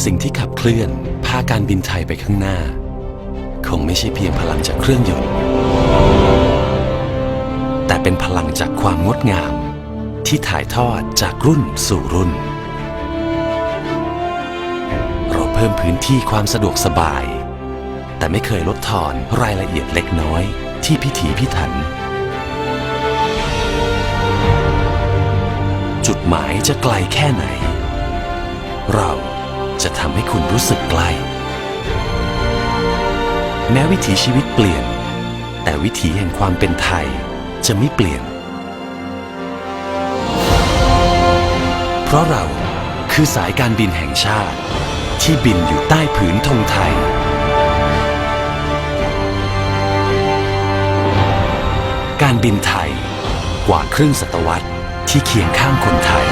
สิ่งที่ขับเคลื่อนพาการบินไทยไปข้างหน้า คงไม่ใช่เพียงพลังจากเครื่องยนต์ แต่เป็นพลังจากความงดงาม ที่ถ่ายทอดจากรุ่นสู่รุ่น เราเพิ่มพื้นที่ความสะดวกสบาย แต่ไม่เคยลดทอนรายละเอียดเล็กน้อยที่พิถีพิถัน จุดหมายจะไกลแค่ไหน เรา จะทำให้คุณรู้สึกใกล้ แม้วิถีชีวิตเปลี่ยน แต่วิถีแห่งความเป็นไทยจะไม่เปลี่ยน เพราะเราคือสายการบินแห่งชาติ ที่บินอยู่ใต้ผืนธงไทย การบินไทยกว่าครึ่งศตวรรษที่เคียงข้างคนไทย